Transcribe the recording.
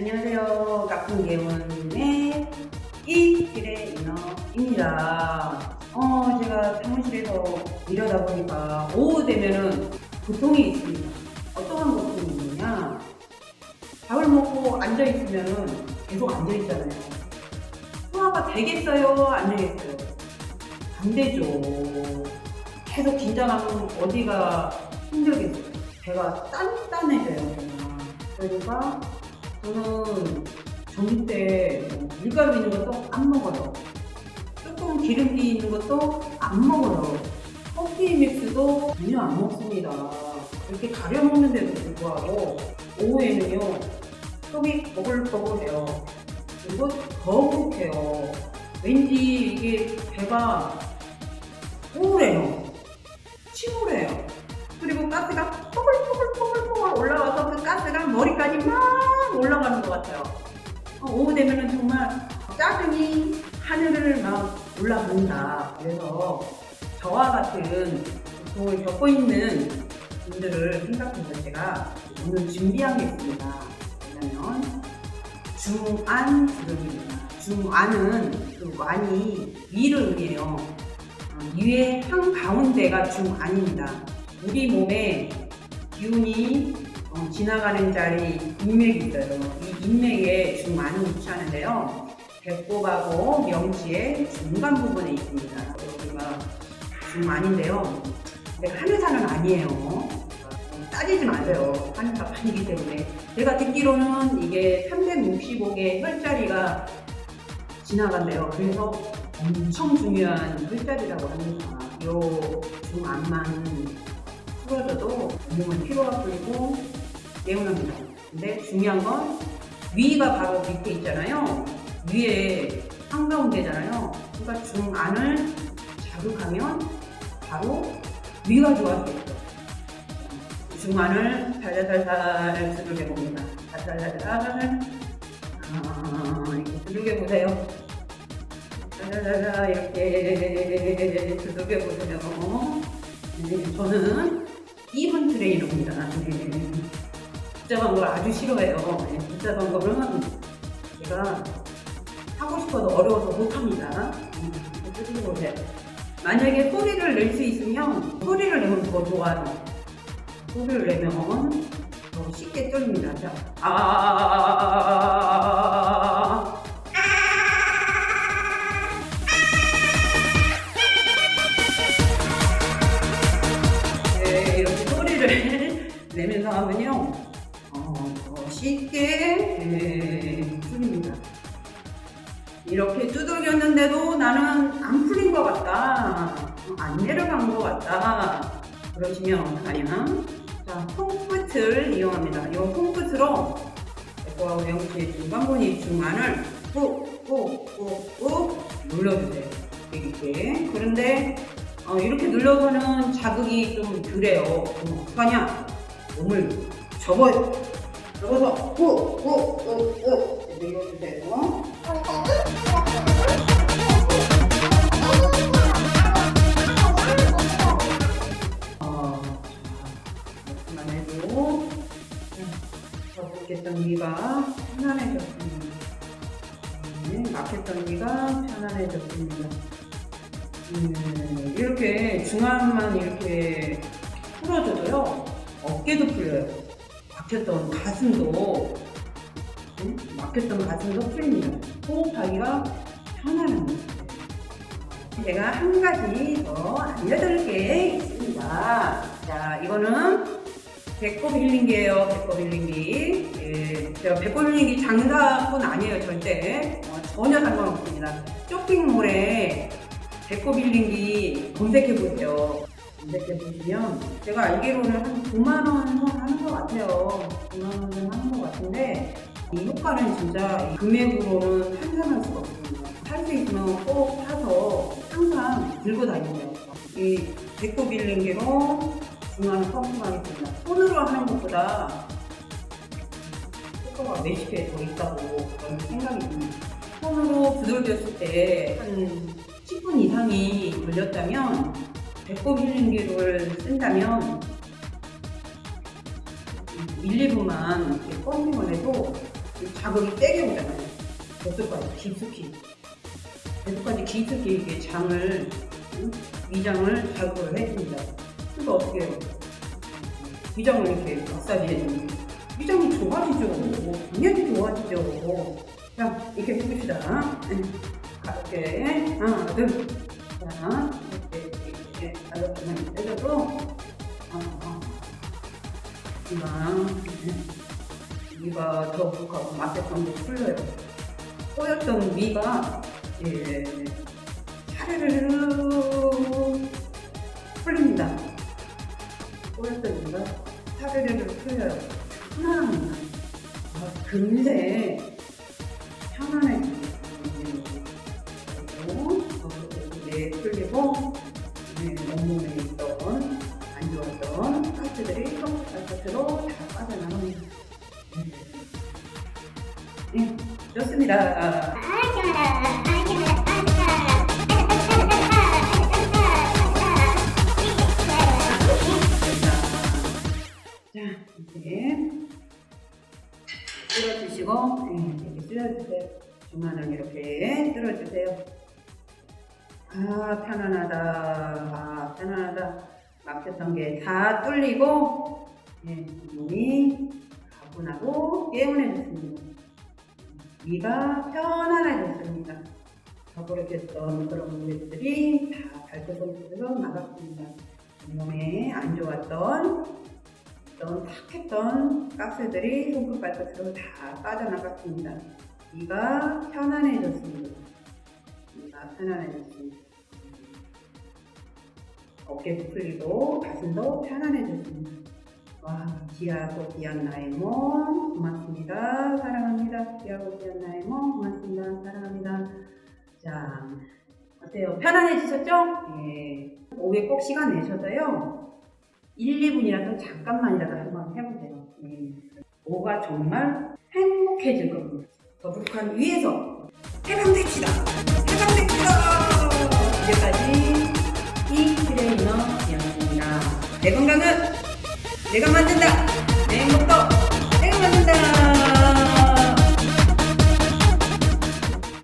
안녕하세요. 가풍개원의 이길의 인어입니다. 어, 제가 사무실에서 일하다 보니까 오후 되면은 고통이 있습니다. 어떠한 고통이 있느냐? 밥을 먹고 앉아있으면은 계속 앉아있잖아요. 소화가 되겠어요? 안 되겠어요? 안 되죠. 계속 긴장하면 어디가 힘들겠어요. 배가. 정말. 그러니까 저는 점심 때뭐 밀가루 있는 것도 안 먹어요. 조금 기름기 있는 것도 안 먹어요. 커피 믹스도 전혀 안 먹습니다. 이렇게 가려 먹는데도 불구하고 오후에는요 속이 버글버글해요. 그리고 더부룩해요. 왠지 이게 배가 우울해요. 침울해요. 그리고 가스가 짜증이 하늘을 막 올라간다. 그래서 저와 같은 고통을 겪고 있는 분들을 생각해서 제가 오늘 준비한 게 있습니다. 뭐냐면 중안 주름입니다. 중안은 그 완이 위를 의미해요. 어, 위의 한 가운데가 중안입니다. 우리 몸에 기운이 어, 지나가는 자리 인맥이 있어요. 이 인맥에 중안이 위치하는데요. 배꼽하고 명치의 중간 부분에 있습니다. 여기가 중안인데요. 근데 한의사는 아니에요. 어, 따지지 마세요. 한의사가 아니기 때문에. 제가 듣기로는 이게 365개의 혈자리가 지나간대요. 그래서 엄청 중요한 혈자리라고 합니다. 요 중안만 풀어져도 몸은 피로가 풀리고 개운합니다. 근데 중요한 건 위가 바로 밑에 있잖아요. 위에 한가운데잖아요. 그러니까 중안을 자극하면 바로 위가 좋아지겠죠. 중안을 살살살살 두들겨 봅니다. 아, 이렇게 두들겨 보세요. 살살살살 이렇게 두들겨 보세요. 네, 저는 2분 트레이너입니다. 네. 복잡한 걸 아주 싫어해요. 네, 복잡한 거는 제가 싶어도 어려워서 못합니다. 음. 만약에 소리를 낼 수 있으면 소리를 내면 더 좋아요. 소리를 내면 더 쉽게 뚫립니다. 자, 아, 네, 내면서 하면요, 어, 더 쉽게 이렇게 두들겼는데도 나는 안 풀린 것 같다, 안 내려간 것 같다. 그러시면 어떡하냐? 자, 홈끝을 이용합니다. 이 홈끝으로 배꼽하고 명치의 중간부위 중안을 꾹꾹꾹꾹 눌러주세요. 이렇게. 그런데 어, 이렇게 눌러서는 자극이 좀 덜해요. 그럼 어떡하냐? 몸을 접어요. 접어서 꾹꾹꾹꾹 눌러주세요. 네, 막혔던 위가 편안해졌습니다. 음, 이렇게 중앙만 이렇게 풀어줘도요, 어깨도 풀려요. 막혔던 가슴도, 음, 막혔던 가슴도 풀립니다. 호흡하기가 편안합니다. 제가 한 가지 더 알려드릴 게 있습니다. 자, 이거는 배꼽 힐링기예요. 배꼽 힐링기. 예, 제가 배꼽 힐링기 장사뿐 아니에요, 절대. 어, 전혀 상관없습니다. 쇼핑몰에 배꼽 힐링기 검색해 보세요. 검색해 보시면 제가 알기로는 한 9만 원선 하는 것 같아요. 9만 원선 하는 것 같은데 이 효과는 진짜 이 금액으로는 환산할 수가 없습니다. 살 수 있으면 꼭 사서 항상 들고 다니세요. 이 배꼽 힐링기로 중앙을 펌핑하겠습니다. 손으로 하는 것보다 효과가 몇십 배더 있다고 저는 생각이 듭니다. 손으로 두들겼을 때 한 10분 이상이 걸렸다면 배꼽 힐링기를 쓴다면 1, 2분만 이렇게 펌핑을 해도 자극이 세게 오잖아요. 뱃속까지 깊숙이. 뱃속까지 깊숙이 이게 장을, 응? 위장을 자극을 해줍니다. 그러니까 어떻게 해요? 위장을 이렇게 마사지 해주면 위장이 좋아지죠. 뭐, 당연히 좋아지죠. 자, 이렇게. 응. 가볍게. 하나, 둘. 자, 이렇게, 이렇게, 가볍게만 해줘도, 어, 어. 이만. 위가 더욱하고 맛있던 게 풀려요. 꼬였던 위가 예, 차르르르 풀립니다. 꼬였던 위가 차르르르 풀려요. 편안합니다. 아, 금세 편안해지고 네, 풀리고 네, 온몸에 있던 안 좋았던 가스들이 쏙쏙쏙쏙 다 빠져나갑니다. 네, 좋습니다. 자, 이제 쓸어주시고, 네, 쓸어주세요. 중간을 이렇게 쓸어주세요. 아, 편안하다. 아, 편안하다. 막혔던 게 다 뚫리고, 네, 몸이 가분하고 개운해졌습니다. 위가 편안해졌습니다. 더부룩했던 그런 물들이 다 발톱으로 나갔습니다. 몸에 안 좋았던 어떤 탁했던 가스들이 손끝 발끝으로 다 빠져나갔습니다. 위가 편안해졌습니다. 위가 편안해졌습니다. 어깨도 풀리고 가슴도 편안해졌습니다. 와, 귀하고 귀한 나의 몸 고맙습니다. 사랑합니다. 귀하고 귀한 나의 몸 고맙습니다. 사랑합니다. 자, 어때요? 편안해지셨죠? 예. 오후에 꼭 시간 내셔서요. 1, 2분이라도 잠깐만이라도 한번 해보세요. 예. 오후가 정말 행복해질 겁니다. 더북한 위에서 해방됩시다. 해방됩시다.